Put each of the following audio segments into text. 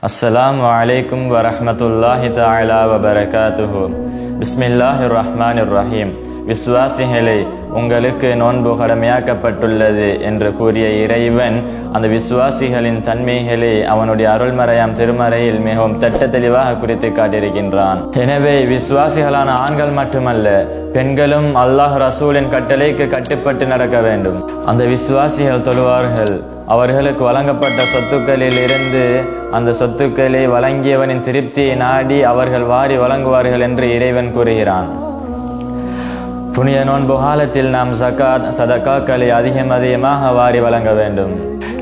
السلام عليكم ورحمة الله تعالى وبركاته. بسم الله الرحمن الرحيم. விசுவாசிகளை உங்களுக்கு நோன்பு கடமையாக்கப்பட்டுள்ளது என்று கூறிய இறைவன் அந்த விசுவாசிகளின் தன்மைகளை அவனுடைய அருள்மறையாம் திருமறையில் மிகவும் தட்ட தெளிவாக குறித்து காட்டியிருக்கின்றான். எனவே விசுவாசிகளான ஆண்கள் மட்டுமல்ல பெண்களும் அல்லாஹ் ரசூலின் கட்டளைக்கு கட்டுப்பட்டு நடக்க வேண்டும். அந்த விசுவாசிகள் தொழுவார்கள். அவர்களுக்கு வழங்கப்பட்ட சொத்துக்களில் இருந்து அந்த சொத்துக்களை வழங்கியவனின் திருப்தியை நாடி அவர்கள் வாரி வழங்குவார்கள் என்று இறைவன் கூறுகிறான். புனித நோன்பு காலத்தில் நாம் சக்காத் சதக்காக்களை அதிகம் அதிகமாக வாரி வழங்க வேண்டும்.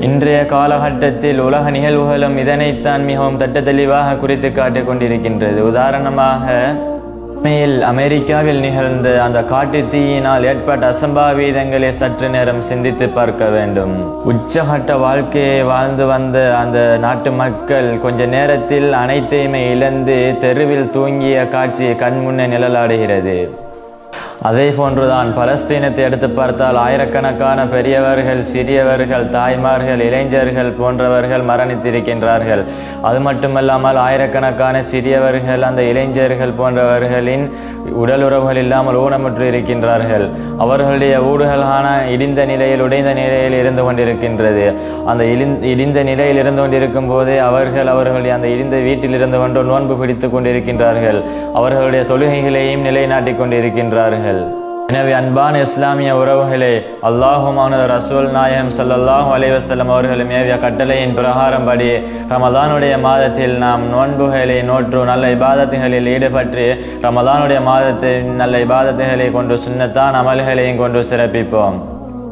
இன்றைய காலகட்டத்தில் உலக நிகழ்வுகளும் இதனைத்தான் மிகவும் தட்ட தெளிவாக குறித்து காட்டிக் கொண்டிருக்கின்றது. உதாரணமாக உண்மையில் அமெரிக்காவில் நிகழ்ந்த அந்த காட்டு தீயினால் ஏற்பட்ட அசம்பாவிதங்களை சற்று நேரம் சிந்தித்து பார்க்க வேண்டும். உச்சகட்ட வாழ்க்கையை வாழ்ந்து வந்த அந்த நாட்டு மக்கள் கொஞ்ச நேரத்தில் அனைத்தையுமே இழந்து தெருவில் தூங்கிய காட்சி கண்முன்னே நிழலாடுகிறது. அதே போன்றுதான் பலஸ்தீனத்தை எடுத்து பார்த்தால் ஆயிரக்கணக்கான பெரியவர்கள் சிறியவர்கள் தாய்மார்கள் இளைஞர்கள் போன்றவர்கள் மரணித்திருக்கின்றார்கள். அது மட்டுமல்லாமல் ஆயிரக்கணக்கான சிறியவர்கள் அந்த இளைஞர்கள் போன்றவர்களின் உடலுறவுகள் இல்லாமல் ஊனமுற்று இருக்கின்றார்கள். அவர்களுடைய ஊடுகளான இடிந்த நிலையில் உடைந்த நிலையில் இருந்து கொண்டிருக்கின்றது. அந்த இழிந் இடிந்த நிலையில் இருந்து கொண்டிருக்கும் போதே அவர்கள் அவர்களுடைய அந்த இடிந்த வீட்டில் இருந்து கொண்டு நோன்பு பிடித்துக் கொண்டிருக்கின்றார்கள். அவர்களுடைய தொழுகைகளையும் நிலைநாட்டிக் கொண்டிருக்கின்றார்கள். எனவே அன்பான இஸ்லாமிய உறவுகளே அல்லாஹுமான ரசூல் நாயகம் சல்லாஹூ அலைவசல்லம் வஸல்லம் அவர்களும் ஏவிய கட்டளையின் பிரகாரம்படி ரமதானுடைய மாதத்தில் நாம் நோன்புகளை நோற்று நல்ல இபாதத்துகளில் ஈடுபட்டு ரமதானுடைய மாதத்தை நல்ல இபாதத்துகளை கொண்டு சுண்ணத்தான் அமல்களையும் கொண்டு சிறப்பிப்போம்.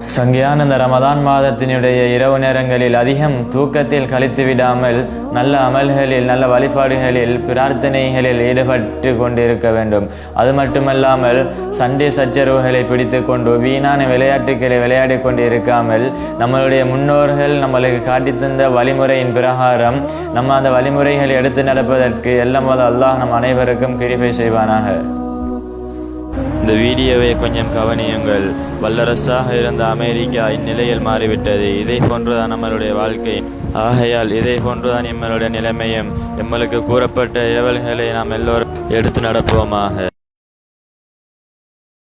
சங்கையான இந்த ரமதான் மாதத்தினுடைய இரவு நேரங்களில் அதிகம் தூக்கத்தில் கழித்து விடாமல் நல்ல அமல்களில் நல்ல வழிபாடுகளில் பிரார்த்தனைகளில் ஈடுபட்டு கொண்டிருக்க வேண்டும். அது மட்டுமல்லாமல் சண்டை சச்சரவுகளை பிடித்து கொண்டு வீணான விளையாட்டுகளை விளையாடி கொண்டு இருக்காமல் நம்மளுடைய முன்னோர்கள் நம்மளுக்கு காட்டித்தந்த வழிமுறையின் பிரகாரம் நம்ம அந்த வழிமுறைகளை எடுத்து நடப்பதற்கு எல்லாம் அல்லாஹ் நம் அனைவருக்கும் கிருபை செய்வானாக. இந்த வீடியோவை கொஞ்சம் கவனியுங்கள். வல்லரசாக இருந்த அமெரிக்கா இந்நிலையில் மாறிவிட்டது. இதை போன்றுதான் நம்மளுடைய வாழ்க்கை. ஆகையால் இதை போன்றுதான் எம்மளுடைய நிலைமையும். எம்மளுக்கு கூறப்பட்ட ஏவல்களை நாம் எல்லோரும் எடுத்து நடப்போமாக.